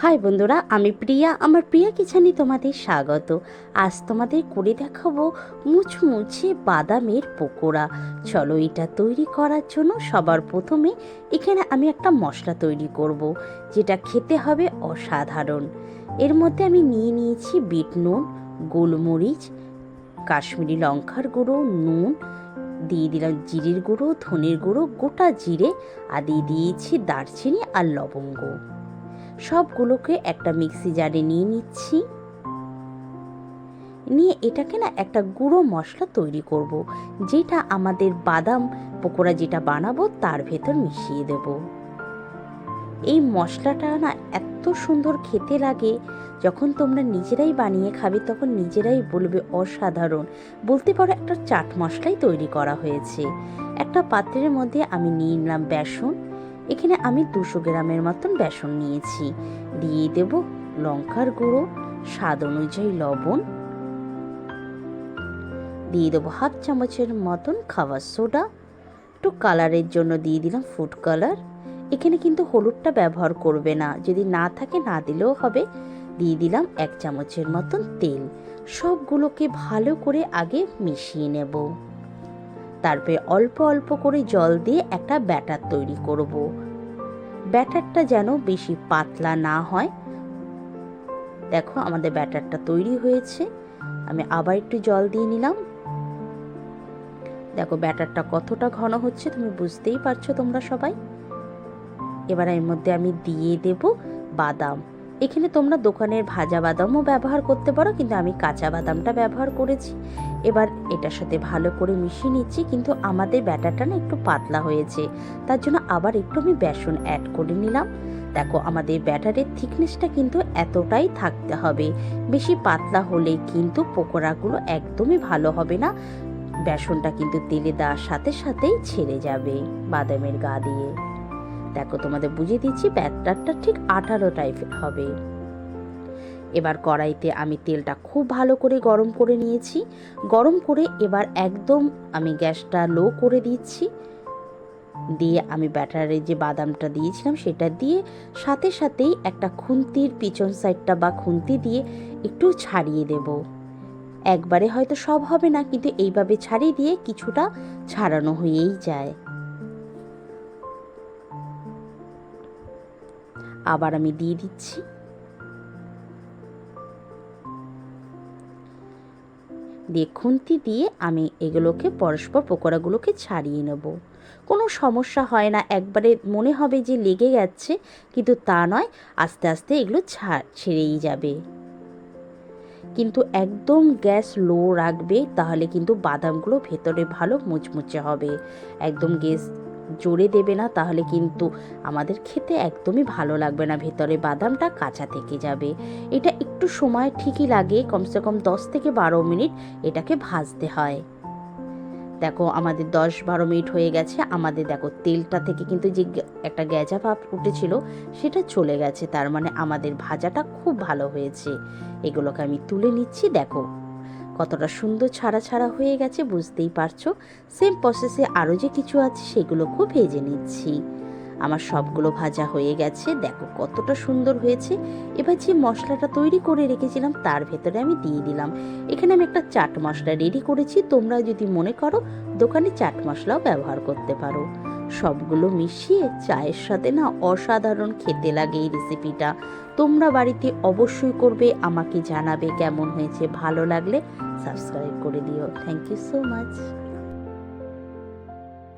High বন্ধুরা, আমি প্রিয়া। আমার প্রিয়া কিচেনে তোমাদের স্বাগত। আজ তোমাদের করে দেখাবো মুচমুচে বাদামের পকোড়া। চলো এটা তৈরি করার জন্য সবার প্রথমে এখানে আমি একটা মশলা তৈরি করব, যেটা খেতে হবে অসাধারণ। এর মধ্যে আমি নিয়ে নিয়েছি বিট নুন, গোলমরিচ, কাশ্মীরি লঙ্কার গুঁড়ো, নুন, দিয়ে দিলাম জিরের গুঁড়ো, ধনের গুঁড়ো, গোটা জিরে, আর দিয়ে দিয়েছি দারচিনি আর লবঙ্গ। সবগুলোকে একটা মিক্সি জারে নিয়ে নিচ্ছি। নিয়ে এটাকে না একটা গুঁড়ো মশলা তৈরি করব, যেটা আমাদের বাদাম পকোড়া যেটা বানাবো তার ভেতর মিশিয়ে দেব। এই মশলাটা না এত সুন্দর খেতে লাগে, যখন তোমরা নিজেরাই বানিয়ে খাবে তখন নিজেরাই বলবে অসাধারণ। বলতে পারো একটা চাট মশলাই তৈরি করা হয়েছে। একটা পাত্রের মধ্যে আমি নিয়ে নিলাম বেসন এখানে আমি দুশো গ্রামের মতন বেসন নিয়েছি। দিয়ে দেব লঙ্কার গুঁড়ো, স্বাদ অনুযায়ী লবণ। দিয়ে দেবো হাফ চামচের মতন খাবার সোডা। একটু কালারের জন্য দিয়ে দিলাম ফুড কালার। এখানে কিন্তু হলুদটা ব্যবহার করবে না, যদি না থাকে না দিলেও হবে। দিয়ে দিলাম এক চামচের মতন তেল। সবগুলোকে ভালো করে আগে মিশিয়ে নেব। তারপরে অল্প অল্প করে জল দিয়ে একটা ব্যাটার তৈরি করব। ব্যাটারটা যেন বেশি পাতলা না হয়। দেখো আমাদের ব্যাটারটা তৈরি হয়েছে। আমি আবার একটু জল দিয়ে নিলাম। দেখো ব্যাটারটা কতটা ঘন হচ্ছে, তুমি বুঝতেই পারছ তোমরা সবাই। এবার এর মধ্যে আমি দিয়ে দেব বাদাম। এখানে তোমরা দোকানের ভাজা বাদামও ব্যবহার করতে পারো, কিন্তু আমি কাঁচা বাদামটা ব্যবহার করেছি। এবার এটার সাথে ভালো করে মিশিয়ে নিচ্ছি, কিন্তু আমাদের ব্যাটারটা না একটু পাতলা হয়েছে, তার জন্য আবার একটু আমি বেসন অ্যাড করে নিলাম। দেখো, আমাদের ব্যাটারের থিকনেসটা কিন্তু এতটাই থাকতে হবে। বেশি পাতলা হলে কিন্তু পকোড়াগুলো একদমই ভালো হবে না। বেসনটা কিন্তু তেলে দেওয়ার সাথে সাথেই ছেড়ে যাবে বাদামের গা দিয়ে। দেখো তোমাদের বুঝিয়ে দিচ্ছি, ব্যাটারটা ঠিক আঠারো টাইপের হবে। এবার কড়াইতে আমি তেলটা খুব ভালো করে গরম করে নিয়েছি। গরম করে এবার একদম আমি গ্যাসটা লো করে দিচ্ছি। দিয়ে আমি ব্যাটারে যে বাদামটা দিয়েছিলাম সেটা দিয়ে সাথে সাথেই একটা খুন্তির পিছন সাইডটা বা খুন্তি দিয়ে একটু ছাড়িয়ে দেব। একবারে হয়তো সব হবে না, কিন্তু এইভাবে ছাড়িয়ে দিয়ে কিছুটা ছাড়ানো হয়েই যায়। আবার আমি দিয়ে দিচ্ছি। দিয়ে খুন্তি দিয়ে আমি এগুলোকে, পরস্পর পকোড়াগুলোকে ছাড়িয়ে নেব। কোনো সমস্যা হয় না, একবারে মনে হবে যে লেগে যাচ্ছে কিন্তু তা নয়, আস্তে আস্তে এগুলো ছাড় ছেড়েই যাবে। কিন্তু একদম গ্যাস লো রাখবে, তাহলে কিন্তু বাদামগুলো ভেতরে ভালো মুচমুচে হবে। একদম গ্যাস জোরে দেবে না, তাহলে কিন্তু আমাদের খেতে একদমই ভালো লাগবে না। ভেতরে বাদামটা কাঁচা থেকে যাবে। এটা একটু সময় ঠিকই লাগে, কমসে কম দশ থেকে বারো মিনিট এটাকে ভাজতে হয়। দেখো, আমাদের দশ বারো মিনিট হয়ে গেছে। আমাদের দেখো, তেলটা থেকে কিন্তু যে একটা গ্যাজা ভাব উঠেছিল, সেটা চলে গেছে। তার মানে আমাদের ভাজাটা খুব ভালো হয়েছে। এগুলোকে আমি তুলে নিচ্ছি, দেখো। কতটা সুন্দর ছাড়া ছাড়া হয়ে গেছে বুঝতেই পারছ? সেম প্রসেসে আরও যে কিছু আছে সেগুলো খুব ভেজে নিচ্ছি। আমার সবগুলো ভাজা হয়ে গেছে। দেখো কতটা সুন্দর হয়েছে। এবার যে মশলাটা তৈরি করে রেখেছিলাম তার ভেতরে আমি দিয়ে দিলাম। এখানে আমি একটা চাট মশলা রেডি করেছি। তোমরা যদি মনে করো দোকানে চাট মশলাও ব্যবহার করতে পারো। সবগুলো মিশিয়ে চায়ের সাথে না অসাধারণ খেতে লাগে এই রেসিপিটা তোমরা বাড়িতে অবশ্যই করবে, আমাকে জানাবে কেমন হয়েছে, ভালো লাগলে সাবস্ক্রাইব করে দিও। Thank you so much